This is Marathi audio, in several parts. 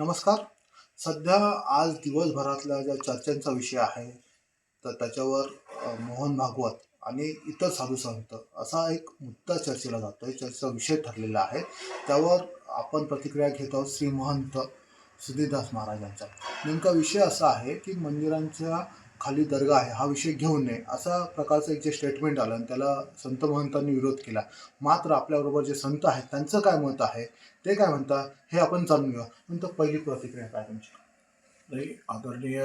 नमस्कार. सध्या आज दिवसभरातल्या ज्या चर्चांचा विषय आहे तर त्याच्यावर मोहन भागवत आणि इतर साधू संत असा एक मुद्दा चर्चेला जातो आहे चर्चेचा विषय ठरलेला आहे. त्यावर आपण प्रतिक्रिया घेत आहोत श्री महंत महाराजांचा नेमका विषय असा आहे की मंदिरांच्या खाली दर्गा आहे हा विषय घेऊ नये असा प्रकारचं एक जे स्टेटमेंट आलं आणि त्याला संत महंतांनी विरोध केला. मात्र आपल्याबरोबर जे संत आहेत त्यांचं काय मत आहे ते काय म्हणतात हे आपण जाणून घेऊया. नंतर पहिली प्रतिक्रिया काय तुमची? नाही आदरणीय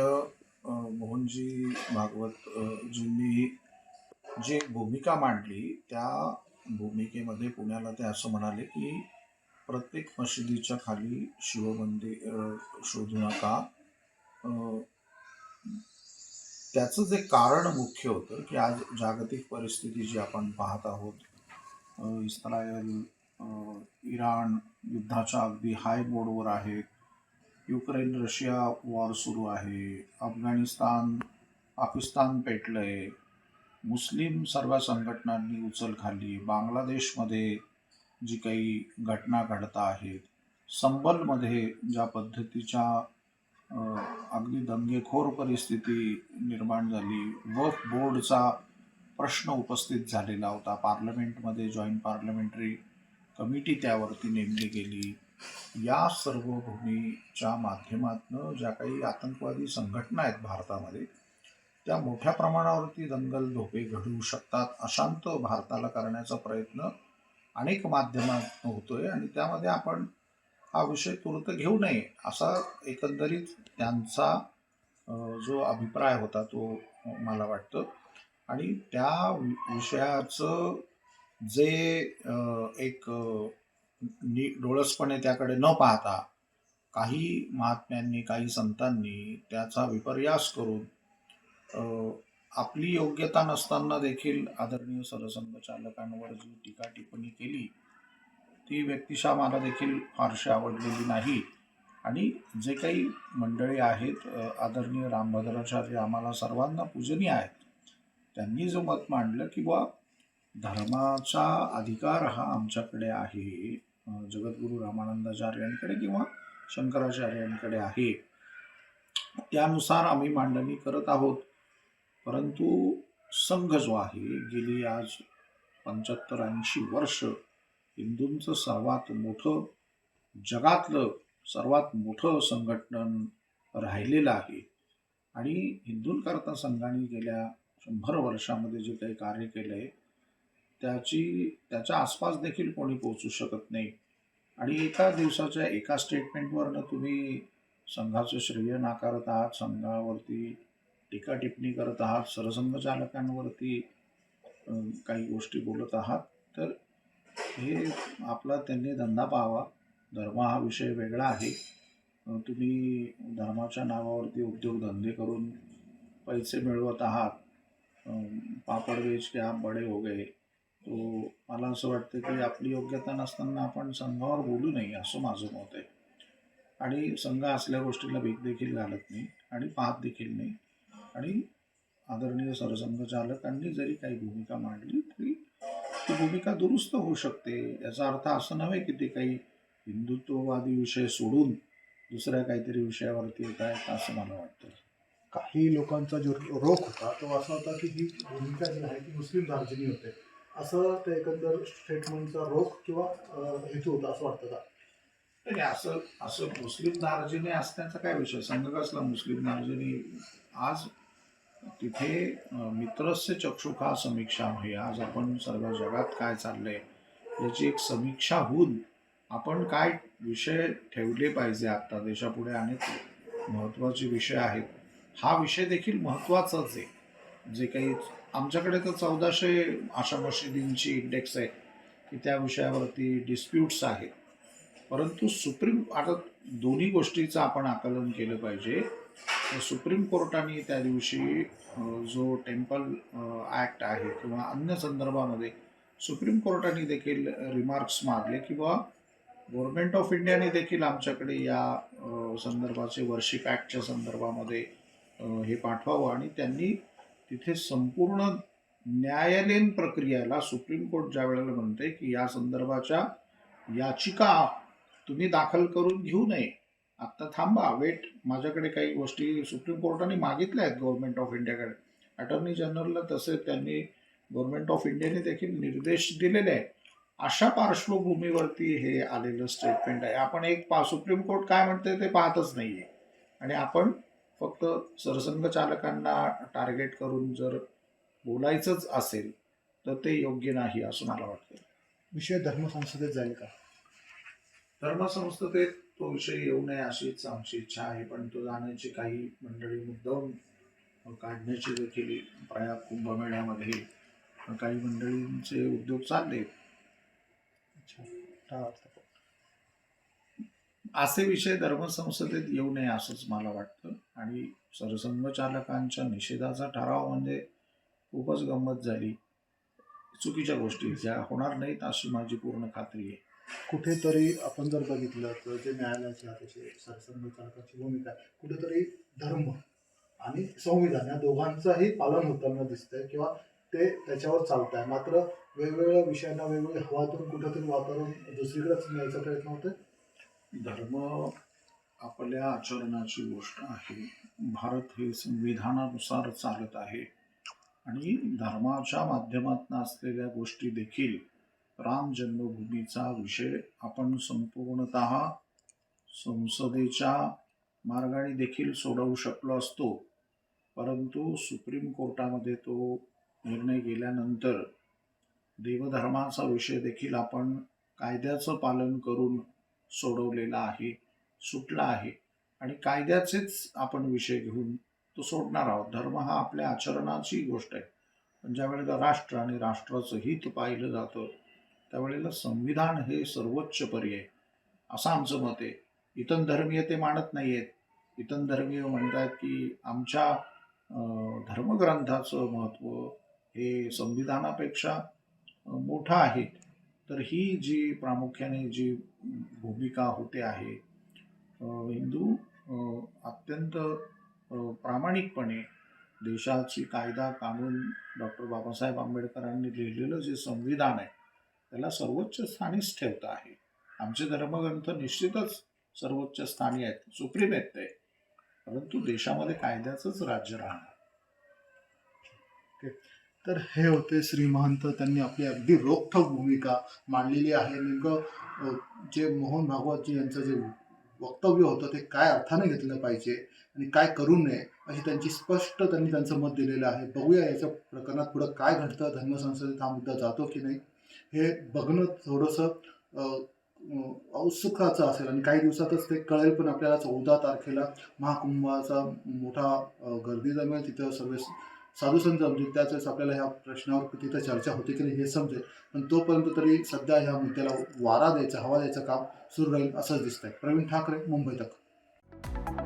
मोहनजी भागवत अ, जी भूमिका मांडली त्या भूमिकेमध्ये पुण्याला ते असं म्हणाले की प्रत्येक मशिदीच्या खाली शिवमंदिर शोधू नका. त्याचं जे कारण मुख्य होतं की आज जागतिक परिस्थिती जी आपण पाहत आहोत इस्रायल इराण युद्धाच्या अगदी हाय बोर्डवर आहेत युक्रेन रशिया वॉर सुरू आहे अफगाणिस्तान पाकिस्तान पेटलं आहे मुस्लिम सर्व संघटनांनी उचल खाल्ली बांगलादेशमध्ये जी काही घटना घडत आहेत संबलमध्ये ज्या पद्धतीच्या अगदी दंगेखोर परिस्थिती निर्माण झाली. वक्फ बोर्डचा प्रश्न उपस्थित झालेला होता. पार्लमेंटमध्ये जॉईंट पार्लमेंटरी कमिटी त्यावरती नेमली गेली. या सर्व भूमीच्या माध्यमातनं ज्या काही आतंकवादी संघटना आहेत भारतामध्ये त्या मोठ्या प्रमाणावरती दंगल धोके घडवू शकतात अशांत भारताला करण्याचा प्रयत्न अनेक माध्यमात होतोय. आणि त्यामध्ये आपण हा विषय तुर्त घेऊ नये असा एकंदरीत त्यांचा जो अभिप्राय होता तो मला वाटतं. आणि त्या वि- विषयाचं जे एक अ, नी डोळसपणे त्याकडे न पाहता काही महात्म्यांनी काही संतांनी त्याचा विपर्यास करून आपली योग्यता नसताना देखील आदरणीय सरसंघचालकांवर जी टीका टिप्पणी केली ती व्यक्तिशा मला देखील फारशी आवडलेली नाही. आणि जे काही मंडळी आहेत आदरणीय रामभद्राचार्य आम्हाला सर्वांना पूजनीय आहेत. त्यांनी जो मत मांडलं की बा धर्माचा अधिकार हा आमच्याकडे आहे जगद्गुरू रामानंदाचार्यांकडे किंवा शंकराचार्यांकडे आहे. त्यानुसार आम्ही मांडणी करत आहोत. परंतु संघ जो आहे गेली आज पंच्याहत्तर ऐंशी वर्ष हिंदूंचं सर्वात मोठं जगातलं सर्वात मोठं संघटन राहिलेलं आहे. आणि हिंदूंकरता संघाने गेल्या शंभर वर्षामध्ये जे काही कार्य केलं आहे त्याची त्याच्या आसपास देखील कोणी पोहोचू शकत नाही. आणि एका दिवसाच्या एका स्टेटमेंटवरनं तुम्ही संघाचं श्रेय नाकारत आहात संघावरती टीका टिप्पणी करत आहात सरसंघ चालकांवरती काही गोष्टी बोलत आहात तर हे आपला त्यांनी धंदा पाहावा. धर्म हा विषय वेगळा आहे. तुम्ही धर्माच्या नावावरती उद्योगधंदे करून पैसे मिळवत आहात. पापड वेच के आप बडे हो गए. तो मला असं वाटतं की आपली योग्यता नसताना आपण संघावर बोलू नये असं माझं मत आहे. आणि संघ असल्या गोष्टीला भीक देखील घालत नाही आणि पाहत देखील नाही. आणि आदरणीय सरसंघ चालकांनी जरी काही भूमिका मांडली तरी ती भूमिका दुरुस्त होऊ शकते याचा अर्थ असं नव्हे की ते काही हिंदुत्ववादी विषय सोडून दुसऱ्या काहीतरी विषयावरती येत आहेत असं मला वाटतं. काही लोकांचा जो रोख होता तो असा होता की ही भूमिका जी आहे ती मुस्लिम दार्जिनी होते. असं ते एकंदर स्टेटमेंटचा रोख किंवा हेतू होता असं वाटतं का? नाही असं असं मुस्लिम दार्जिने असण्याचा काय विषय? संघ कसला मुस्लिम दार्जिनी आज तिथे मित्रस्य चक्षुखा समीक्षा आहे. आज आपण सर्व जगात काय चाललंय याची एक समीक्षा होऊन आपण काय विषय ठेवले पाहिजे आत्ता देशापुढे अनेक महत्त्वाचे विषय आहेत. हा विषय देखील महत्त्वाचाच आहे. जे काही आमच्याकडे तर चौदाशे आशा मशिदींची इंडेक्स आहे की त्या विषयावरती डिस्प्यूट्स आहेत. परंतु सुप्रीम आता दोन्ही गोष्टीचं आपण आकलन केलं पाहिजे. सुप्रीम कोर्टाने त्या दिवशी जो टेम्पल ॲक्ट आहे किंवा अन्य संदर्भामध्ये सुप्रीम कोर्टाने देखील रिमार्क्स मारले किंवा गव्हर्नमेंट ऑफ इंडियाने देखील आमच्याकडे या संदर्भाचे वर्षिक ॲक्टच्या संदर्भामध्ये हे पाठवावं आणि त्यांनी तिथे संपूर्ण न्यायालयीन प्रक्रियेला सुप्रीम कोर्ट ज्या वेळेला म्हणते की या संदर्भाच्या याचिका तुम्ही दाखल करून घेऊ नये आत्ता थांबा वेट माझ्याकडे काही गोष्टी सुप्रीम कोर्टाने मागितल्या आहेत गव्हर्नमेंट ऑफ इंडियाकडे अटॉर्नी जनरलला तसे त्यांनी गव्हर्नमेंट ऑफ इंडियाने देखील निर्देश दिलेले आहे अशा पार्श्वभूमीवरती हे आलेलं स्टेटमेंट आहे. आपण एक पा सुप्रीम कोर्ट काय म्हणते ते पाहतच नाहीये. आणि आपण फक्त सरसंघचालकांना टार्गेट करून जर बोलायचंच असेल तर ते योग्य नाही असं मला वाटतं. विषय धर्मसंसदेत जाईल का? धर्मसंस्थेत तो विषय येऊ नये अशीच आमची इच्छा आहे पण तो जाण्याची काही मंडळी मुद्दाम काढण्याची देखील प्रयाग कुंभमेळ्यामध्ये काही मंडळींचे उद्योग चालले. असे विषय धर्मसंसदेत येऊ नये असंच मला वाटतं. आणि सरसंघचालकांच्या निषेधाचा ठराव म्हणजे खूपच गंमत झाली. चुकीच्या गोष्टी ज्या होणार नाहीत अशी माझी पूर्ण खात्री आहे. कुठेतरी आपण जर बघितलं तर जे न्यायालयाचे अतिशय सरसंघचालकाची भूमिका कुठेतरी धर्म आणि संविधान या दोघांचंही पालन होताना दिसतंय किंवा ते त्याच्यावर चालत आहे मात्र वेगवेगळ्या विषयांना वेगवेगळ्या हवातून कुठेतरी वातावरण दुसरीकडेच न्यायचा प्रयत्न होतोय? धर्म आपल्या आचरणाची गोष्ट आहे. भारत हे संविधानानुसार चालत आहे. आणि धर्माच्या माध्यमातून असलेल्या गोष्टी देखील राम जन्मभूमीचा विषय आपण संपूर्णत संसदेच्या मार्गाने देखील सोडवू शकलो असतो. परंतु सुप्रीम कोर्टामध्ये तो निर्णय गेल्यानंतर देवधर्माचा विषय देखील आपण कायद्याचं पालन करून सोडवलेला आहे सुटला आहे. आणि कायद्याचेच आपण विषय घेऊन तो सोडणार आहोत. धर्म हा आपल्या आचरणाची गोष्ट आहे. पण ज्यावेळेला राष्ट्र आणि राष्ट्राचं हित पाहिलं जातं त्यावेळेला संविधान हे सर्वोच्च पर्याय. असं आमचं मत आहे. इतर धर्मीय ते मानत नाही आहेत इतर धर्मीय म्हणतात की आमच्या धर्मग्रंथाचं महत्त्व हे संविधानापेक्षा मोठं आहे. तर ही जी प्रामुख्याने जी भूमिका होते आहे हिंदू अत्यंत प्रामाणिकपणे देशाची कायदा कानून डॉक्टर बाबासाहेब आंबेडकरांनी लिहिलेलं जे संविधान आहे त्याला सर्वोच्च स्थानीच ठेवता आहे. आमचे धर्मग्रंथ निश्चितच सर्वोच्च स्थानी आहेत सुप्रीम आहेत ते. परंतु देशामध्ये कायद्याचंच राज्य राहणार. तर हे होते श्रीमहंत त्यांनी आपली अगदी रोखठोक भूमिका मांडलेली आहे. नेमकं जे मोहन भागवतजी यांचं जे वक्तव्य होतं ते काय अर्थाने घेतलं पाहिजे आणि काय करू नये अशी त्यांची स्पष्ट त्यांनी त्यांचं मत दिलेलं आहे. बघूया याच्या प्रकरणात पुढं काय घडतं धर्मसंसदेत हा मुद्दा जातो की नाही. हे बघणं थोडंसं औत्सुकाचं असेल आणि काही दिवसातच ते कळेल पण आपल्याला चौदा तारखेला महाकुंभाचा मोठा गर्दी जमेल. तिथं सर्व साधू संत म्हणजे जमतील त्याच वेळेस आपल्याला ह्या प्रश्नावर तिथं चर्चा होते की नाही हे समजेल. पण तोपर्यंत तरी सध्या ह्या मुद्द्याला वारा द्यायचा हवा द्यायचं काम सुरू राहील असंच दिसतंय. प्रवीण ठाकरे मुंबई तक.